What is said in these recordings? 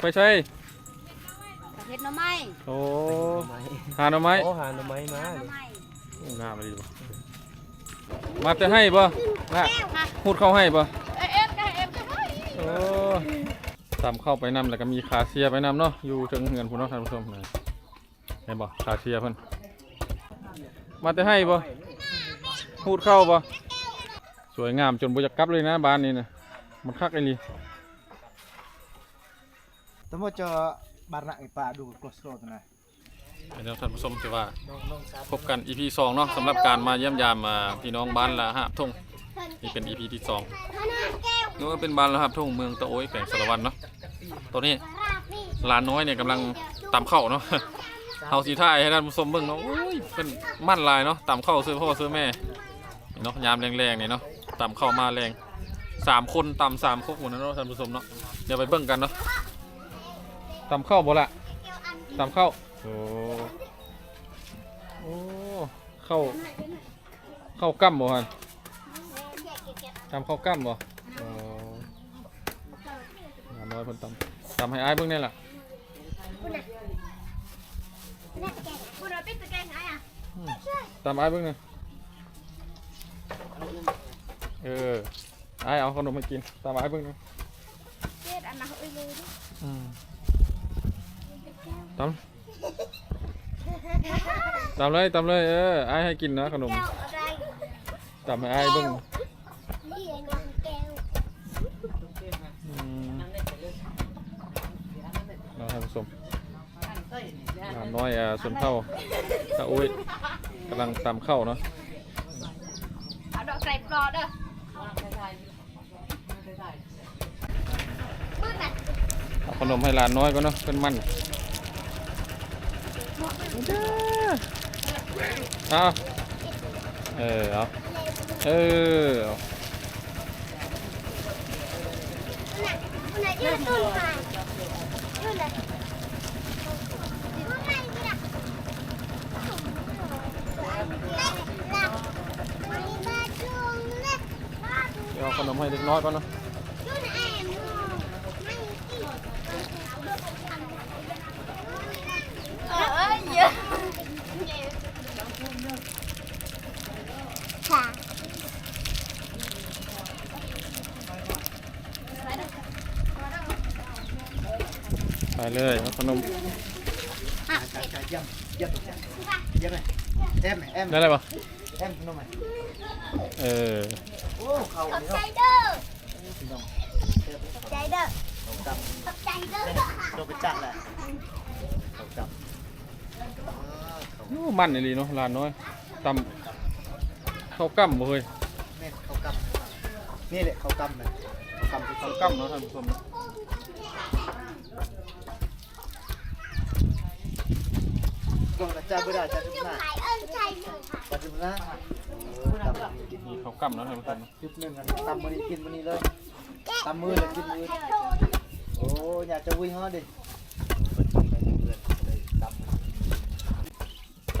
ไปใช่ประเทศหน้ำไม้โอ้ไม้หาหน่อไม้โอ้หาหน่อไม้มาหน้ำไม้โอ้งามเลยบ่มาจะให้บ่นะแก้วค่ะพูดเข้าให้บ่เอ็มค่ะเอ็มจะให้โอ้ตามเข้าไปนำแล้วก็มีคาเซียไปนำเนาะอยู่ถึงเงินพุ่นเนาะท่านผู้ชมนะเห็นบ่คาเซียเพิ่นมาจะให้บ่พูดเข้าบ่สวยงามจนบ่อยากกลับเลยนะบ้านนี้นะมันคักไอ้ลี Temu cho barnak ipa adu klostro tu nah. เดี๋ยวท่านผู้ชมจะว่าน้องน้องสาวพบกัน EP สองเนาะสำหรับการมาเยี่ยมยามมาพี่น้องบ้านละหาบทุ่งนี่เป็น EP ที่สองนี่ก็เป็นบ้านละหาบทุ่งเมืองตะโอยแขวงสารวันเนาะตัวนี้หลานน้อยเนี่ยกำลังตำข้าเนาะเฮาสีท่ายให้ท่านผู้ชมเบิ่งเนาะโอ้ยเป็นมั่นลายเนาะตำข้าซื้อพ่อซื้อแม่เนาะยามแรงๆเนี่ยเนาะตำข้ามาแรงสามคนตำสามครกหมดนะเนาะท่านผู้ชมเนาะเดี๋ยวไปเบิ่งกันเนาะ ตำข้าวบ่ละตำข้าวโอ้โอ้ข้าวข้าวกั้มบ่ฮันตำข้าวกั้มบ่อ๋อหลานน้อยเพิ่นตำตำให้อ้ายเบิ่งแน่ล่ะบุญเราปิดตะแกรงไงอะตามไอ้ายเบิ่งหน่อยเออไอ้ายเอาขนมมากิน ตามไอ้ายเบิ่งหน่อยเจ็ดอันนั้นเอาไปเลยดิอืม ตามตามเลยตามเลยเออไอ้ายให้กินนะขนมแก้วอะไรตามให้ไอ้ายเบิ่งนี่ไอ้น้องแก้วอืมเราท่านผู้ชมหลานน้อยอ่าส่วนเท่าตะอุ้ยกำลังตำเข้าวเนาะเอาดอกไก่ปลอดเด้อมืดน่ะเอาขนมให้หลานน้อยก็เนาะเป็นมัน เอาเออเอาเออเอาคนไหนยืดต้นไม้ยืดเลยไม่ไม่ละเดี๋ยวเอาขนมให้เด็กน้อยก่อนเนาะ เอ้ยเยอะค่ะ ไป ไปเลยขนมเยี่ยมเย่ยมเยี่ยมเลยแอมแอมได้อะไรบปะเอ็มขนมไหมเออโอ้เขาขอบใจเด้อขอบใจเด้อขอบใจเด้อโดนไปจัดแหละขอบใจโอ้มันเลยเนาะลานน้อยตำเขากั้มเฮ้ยเขากั้มนี่แหละเขากั้มเลยเขากั้มเขากำเนาะท่านผู้ชม cak จะ berat. ขายเอิ้นใจหนึ่งค่ะ Cak berat. Oh, tam ni กินมีข้าวกั้มเนาะท่านผู้ชมเนาะจุดหนึ่งอะตำมือนี้กินมือนี้เลยตำมือเลยกินมือโอ้อยากจะวิ่งเหรอดิตำมือ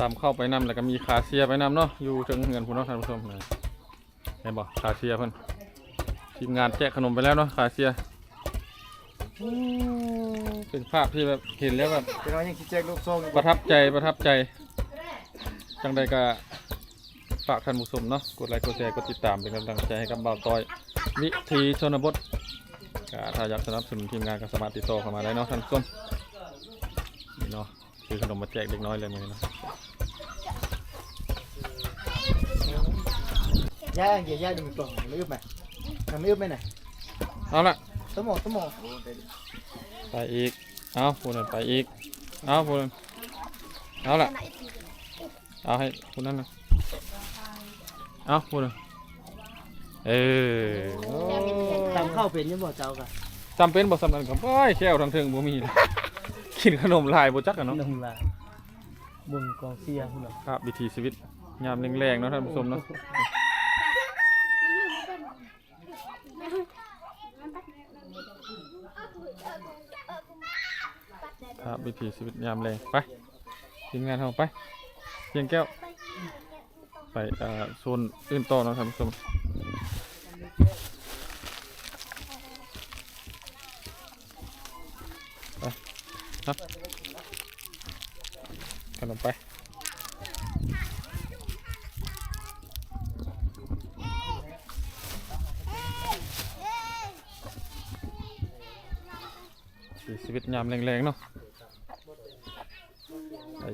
ตามเข้าไปนำแล้วก็มีคาเซียไปนำเนาะอยู่ถึงเงินพุ่นเนาะท่านผู้ชมนะเห็นบ่คาเซียเพิ่นทีมงานแจกขนมไปแล้วเนาะคาเซียโอ้ เป็นภาพที่แบบเห็นแล้วแบบเป็นว่ายังคิดแจ้งลูกโซ่อยู่ประทับใจประทับใจ จังใดก็ฝากท่านผู้ชมเนาะกดไลค์กดแชร์กดติดตามเป็นกำลังใจให้กับบ่าวต้อย วิธีชนบทก็ถ้าอยากสนับสนุนทีมงานก็สามารถติดต่อเข้ามาได้เนาะท่านผู้ชมนี่เนาะคือขนมมาแจกเด็กน้อยเลยมื้อนี้เนาะย่าอย่าย่าดูมีกล่องไม่อึบไหมทำไม่อึบไหมน่ะเอาละสมองสมองไปอีก เอาพูดนั่นไปอีก เอาพูดนั่นเอาละเอาให้พูดนั่นนะเอาพูดนั่นเออโอ้ตำข้าวเป็นยังบ่เจ้ากะจำเป็นบ่สำนันกับโอ้ยแก้วทางเทิงบ่มีเลยกินขนมลายบ่จักกันเนาะน้ำลายบุญกองเสียพุ่นน่ะครับวิถีชีวิตยามแรงๆเนาะท่านผู้ชมเนาะาพวิถีชีวิตยามแรงไปทีมงานเราไปเพียงแก้ว ไปอ่โซนอื่นต่อนะท่านผู้ชมไปครับกันลงไปชีวิตยามแรงๆเนาะ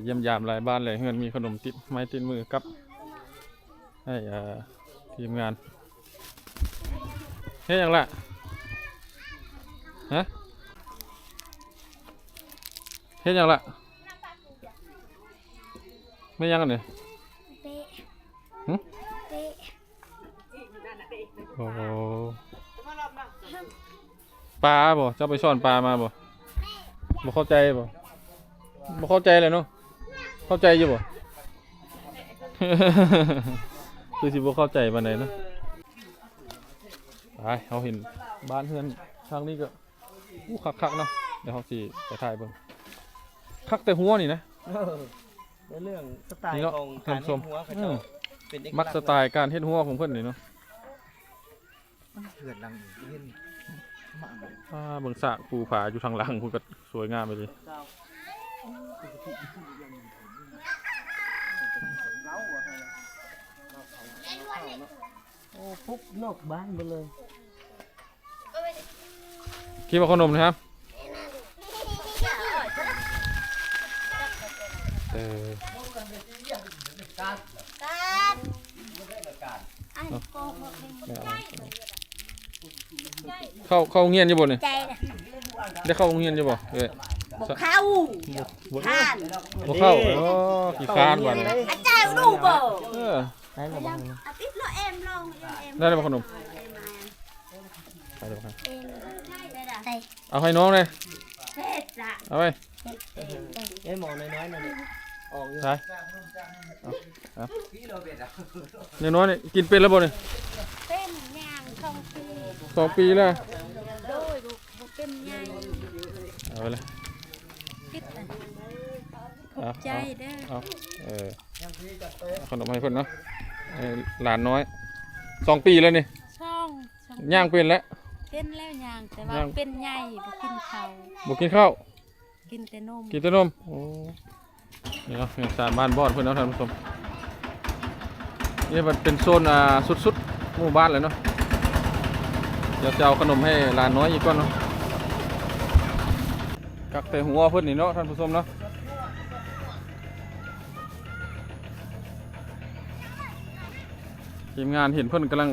เยี่ยมยามหลายบ้านเลยเฮือนมีขนมติดไม้ติดมือกับให้เอ่อทีมงานเฮ้ยยังละฮะเฮ้ยยังละไม่ยังกันเลยเป๊ะหึเป๊ะโอ้โหปลาบ่เจ้าไปซ่อนปลามาบ่บ่เข้าใจบ่บ่เข้าใจเลยเนาะ เข้าใจอยู่บ่ คือสิบ่เข้าใจปานใดเนาะไปเขาเห็นบ้านเฮือนทางนี้ก็อู้คักๆเนาะเดี๋ยวเขาสิไปถ่ายเบิ่งคักแต่หัวนี่นะเออในเรื่องสไตล์นี่เนาะของการท่านผู้ชเฮ็มดหัวเขาอืเจ้ามเป็นเอกมักลักษสณ์ไตล์การเฮ็ดหัวของเพิ่นนี่เนาะเหือดหลังเห็นมาอ่าเบิ่งสระภูผาอยู่ทางหลังพุ่นก็สวยงามไปเลย เจ้า โอ้พุกนอกบ้านไปเลย คิดว่าขนมนะครับ เออการอันโกงหมดเลยเข้าเข้าโรงเรียนอยู่บ่นี่ใจนะได้เข้าโรงเรียนอยู่บ่เอ้ย บอกเข้าบ่ท่านบ่เข้าอ๋อขี้คร้านว่านี่อาจารย์ดูบ่เออได้ระวังนะอาทิตย์ละเอ็มลองเอ็มได้แล้วบ่ขนมไปเดี๋ยวครับเอ็มได้เอาให้น้องเลยเฟสอะเอาไปไอ้หมอน้อยๆนั่นนี่ออกอยู่ใช่เอาน้อยๆนี่กินเป็นแล้วบ่นี่เป็นยางทองปีสองปีแล้วโดยบุบุเป็นยางเอาไปเลย คิดอะเอาใจเอาเด้อเอาเออเอาขนมให้เพิ่นเนาะเออหลานน้อยสองปีแล้วนี่ช่องช่องย่างเป็นแล้ว เป็นแล้วยางแต่ว่าย่าง เป็นใหญ่บ่กินข้าวบ่กินข้าว กินแต่นมกินแต่นมโอ้นี่เนาะเป็นสารบ้านบอนเพื่อนเนาะท่านผู้ชมนี่มันเป็นโซนอ่าสุดๆหมู่บ้านเลยเนาะเดี๋ยวจะเอาขนมให้หลานน้อยอีกก่อนเนาะ กักแต่หัวเพื่อนนี่เนาะท่านผู้ชมเนาะทีมงานเห็นเพื่อนกำลัง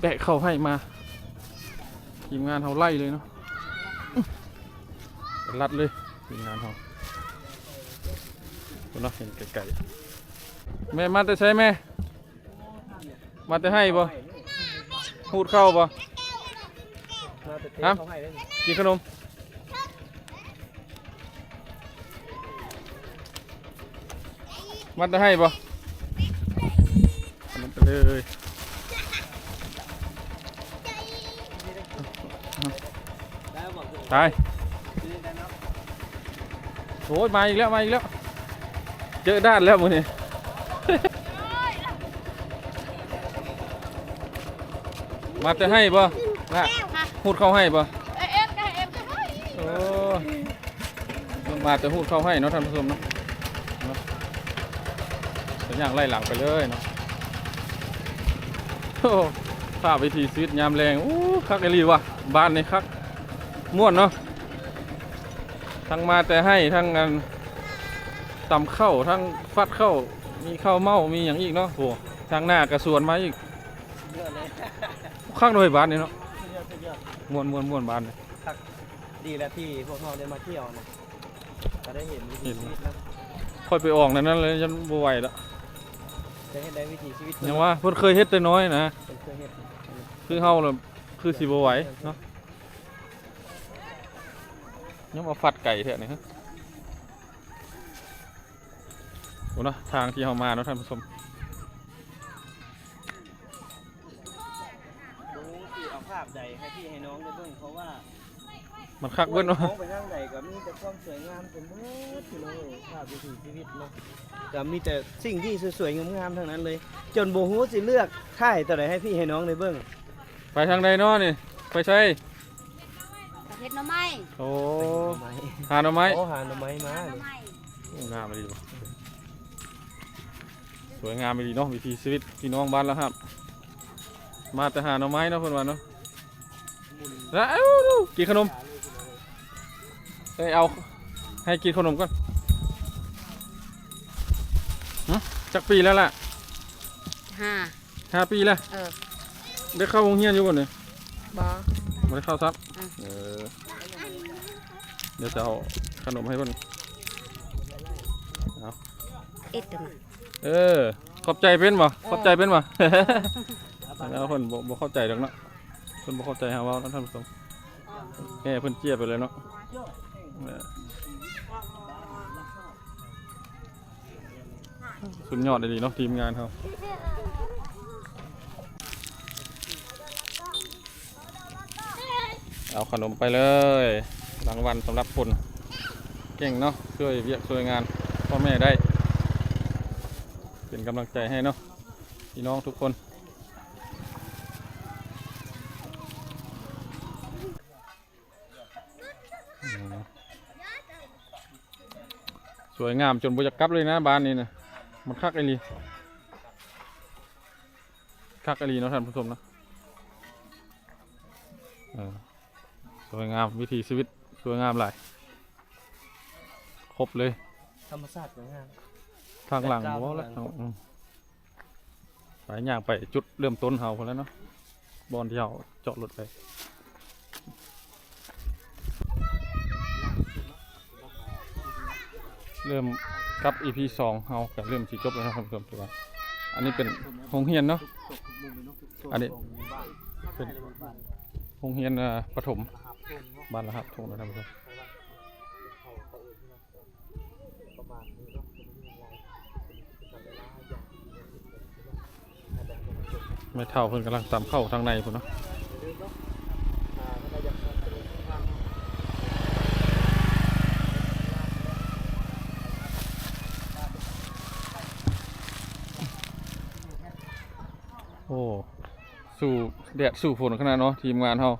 แบะเข้าให้มาทีมงานเขาไล่เลยเนาะรัดเลยทีมงานเขาคุณเนาะเห็นไก่ๆแม่มาแต่ใช้แม่มาแต่ให้บ่พูดเข้าบ่มาแต่เตะครับกินขนม มาแต่ให้บ่ขนมไปเลยได้บอกเลยตายโอ้ยมาอีกแล้ว มาอีกแล้ว เจอด้านแล้วมือนี่มาแต่ให้บ่นะพูดเข้าให้บ่เอ็มก็เอ็มก็ให้โอ้มาแต่พูดเข้าให้เนาะท่านผู้ชมเนาะ เนาะเป็นอย่างไล่หลังไปเลยเนาะโอ้ภาพวิธีชีวิตยามแรงโอ้คักไอรีว่ะบ้านนี่คักม่วนเนาะทั้งมาแต่ให้ทั้งงานตำเข้าทั้งฟัดเข้ามีข้าวเมามีอย่างอีกเนาะโอ้ทางหน้ากระสวนมาอีกเยอะเลยคักเลยบ้านนี่เนาะสุดยอดสุดยอดม่วนม่วนม่วนบ้านนี่ดีแล้วที่พวกเราได้มาเที่ยวนะจะได้เห็นวิถีชีวิตนะค่อยไปออกนั่นนั่นเลยยันบ่ไหวแล้ว จะเห็นได้วิถีชีวิตยังว่าเพิ่นเคยเฮ็ดแต่น้อยนะเป็นเคยเห็นคือเฮาเลยคือสิบ่ไหวเนาะยังมาฟัดไก่แท้นี่ฮะโอ้เนาะทางที่เฮามาเนาะท่านผู้ชมดูที่เอาภาพใดให้พี่ให้น้องได้เบิ่งเพราะว่า มันคักเบิ้เนาะมองไปทางใดก็มีแต่ความสวยงามเต็มหมดพี่น้องเอ้ยภาพวิถีชีวิตเนาะก็มีแต่สิ่งที่สวยๆงามๆทั้งนั้นเลย จนโบฮูสิเลือกค่ายตัวใดให้พี่ให้น้องได้เบิ่งไปทางใดเนาะนี่ไปใช้ประเทศหน้ำไม้โอ้ไม้หาหน่อไม้โอ้หาหน่อไม้มาหน้ำนี่ไม้โอ้งามไปดีว่ะสวยงามไปดีเนาะวิถีชีวิตพี่น้องบ้านแล้วครับ มาแต่หาหน่อไม้เนาะเพิ่นว่าเนาะแล้วเอ้าดูกินขนม ไปเอาให้กินขนมก่อนหึจักปีแล้วล่ะห้าห้าปีแล้วเออได้เข้าโรงเรียนอยู่บ่เนี่ยบอไม่ได้เข้าซับอืมเออเดี๋ยวจะเอาขนมให้เพิ่นเอ็ดมาเออ ขอบใจเป็นบ่ขอบใจเป็นบ่แล้วเพิ่นบ่บ่เข้าใจดอกเนาะเพิ่นบ่เข้าใจหาเว่าเนาะท่านผู้ชมแง่เพิ่นเจี๊ยบไปเลยเนาะเออ สุดยอดเลยดีเนาะทีมงานเขาเอาขนมไปเลยรางวัลสำหรับคนเก่งเนาะช่วยเวียกช่วยงานพ่อแม่ได้ เป็นกำลังใจให้เนาะพี่น้องทุกคน วยงามจนบุจะกลับเลยนะบ้านนี้นะมันคักไอหลีคักไอหลีเนาะท่านผู้ชมเนาะเออสวยงามวิถีชีวิตสวยงามหลายครบเลย ธรรมชาติสวยงามทางหลังแบ็คกราวด์ว่าแล้วข้างหลังอืมไปย่างไปจุดเริ่มต้นเฮาคนแล้วเนาะบอลที่เฮาเจาะรถไป เริ่มกับ EP สองเฮากับเริ่มสิจบแล้วนะครับท่านผู้ชมถือว่าอันนี้เป็นโรงเรียนเนาะ อันนี้เป็นโรงเรียนประถมบ้านละครับทงนะครับท่านผู้ชมไม่เท่าเพิ่นกำลังตามเข้าทางในพุ่นเนาะโอ้ สู่แดดสู่ฝนขนาดเนาะทีมงานเฮา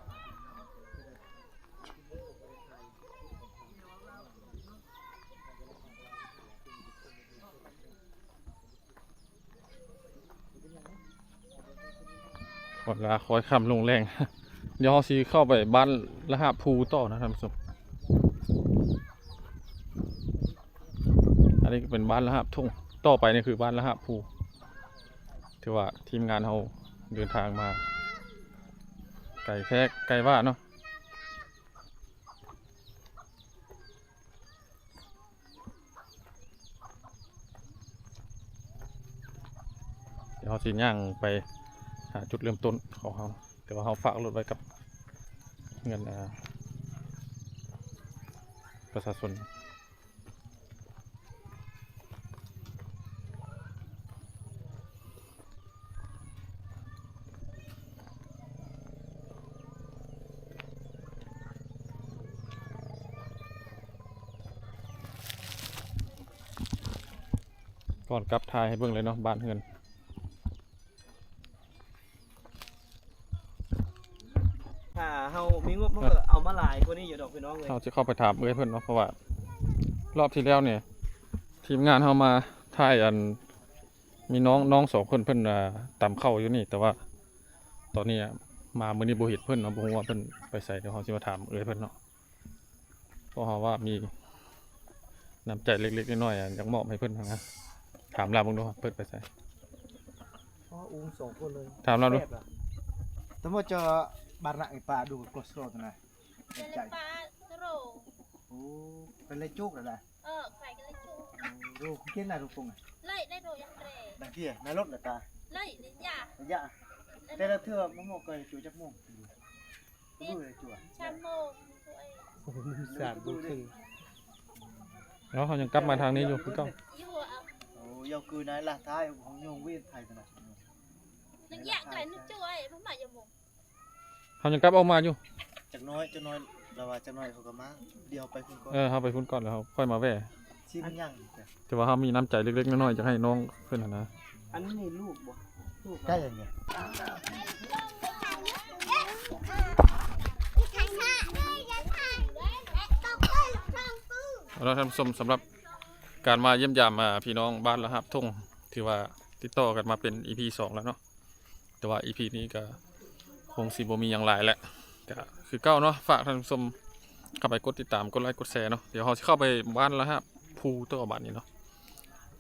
ก่อนลาคอยคำลงแรง เดี๋ยวเราสิเข้าไปบ้านละหาภูต่อนะท่านผู้ชมอันนี้ก็เป็นบ้านละหาทุ่งต่อไปนี่คือบ้านละหาภูถือว่าทีมงานเรา เดินทางมา ไก่แค่ไก่ว่าเนาะเดี๋ยวเราสิย่างไปหาจุดเริ่มต้นของเขาแต่ว่าเขาฝากรถไว้กับเงินอาประชาชน ก่อนกลับทายให้เบิ่งเลยเนาะบ้านเฮือนถ้าเฮามีงบมันก็เอามาหลายกว่านี้อยู่ดอกพี่น้องเลยเราจะเข้าไปถามเอ้ยเพื่อนเนาะเพราะว่า รอบที่แล้วเนี่ย ทีมงานเขามาถ่ายอัน มีน้องน้องสองคนเพื่อนอ่าตามเข้าอยู่นี่ แต่ว่า ตอนนี้อะมามือนี้บเห็นเพื่อนเนาะบ่ฮู้ว่าเพื่อนไปใส่เดี๋ยวเขาจะมาถามเอ้ยเพื่อนเนาะเพราะเขาว่ามีน้ำใจเล็กๆน้อยๆอะอยากมอบให้เพื่อนนะ ถามเราบ้างดูครับเพื่อนไปใส่อ๋ออุ้งสองคนเลยถามเราดูแซ่บอะ Tamo cho bạn lại bà đủ cholesterol thế này. เป็น Chạy. ปลาโร Ồ, cái lấy chốt rồi này. เออใส่กันเลยจู Ồ, Đồ cái này đồ cùng này. ไล่ได้โรยังเร Đằng kia, này lốt là ta. ไล่นี่ยา Dạ. Đây là thưa nó một cây chuối chắc mồm. Cái bưởi này chùa. ชันโมงตัวเองโอ้โหสามบุญครึ่งแล้วเขายังกลับมาทางนี้อยู่คือเก่า ยี่หัวเอา Ồ, dầu cừ này là thai không nhung viên thầy thế này. นึกยากไก่นึกช่วยเพราะหมายจะมงเขายังกลับออกมาอยู่ Chắc nói, chắc nói là bà chắc nói không có má. Điều bay không เอ có. อเขาไปพุ่นก่อนแล้วเขาค่อยมาแว่ Chim nhằng. แต่ว่าเขามีน้ำใจเล็กๆน้อยๆจะให้น้องเพื่อนน่ะนะอันนี้ลูกบ่ลูก Cái gì nhỉ? เราท่านผู้ชมสำหรับ การมาเยี่ยมยามมาพี่น้องบ้านละครับทุ่งถือว่าติดต่อกันมาเป็น EP สองแล้วเนาะแต่ว่า EP นี้ก็คงสิบมีอย่างหลายแหละก็คือเก้าเนาะฝากท่านผู้ชมเข้าไปกดติดตามกดไลค์กดแชร์เนาะเดี๋ยวเราจะเข้าไปบ้านแล้วฮะภูตัวบ้านนี้เนาะ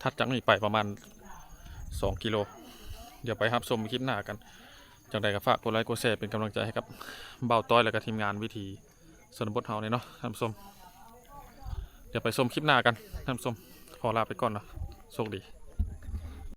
ถัดจากนี้ไปประมาณ 2 กิโล เดี๋ยวไปรับชมคลิปหน้ากันจังใดก็ฝากกดไลค์กดแชร์เป็นกำลังใจให้กับเบาต้อยและก็ทีมงานวิธีสนบทเฮาเนี่ยเนาะท่านผู้ชมเดี๋ยวไปชมคลิปหน้ากันท่านผู้ชม ขอลาไปก่อนนะโชคดี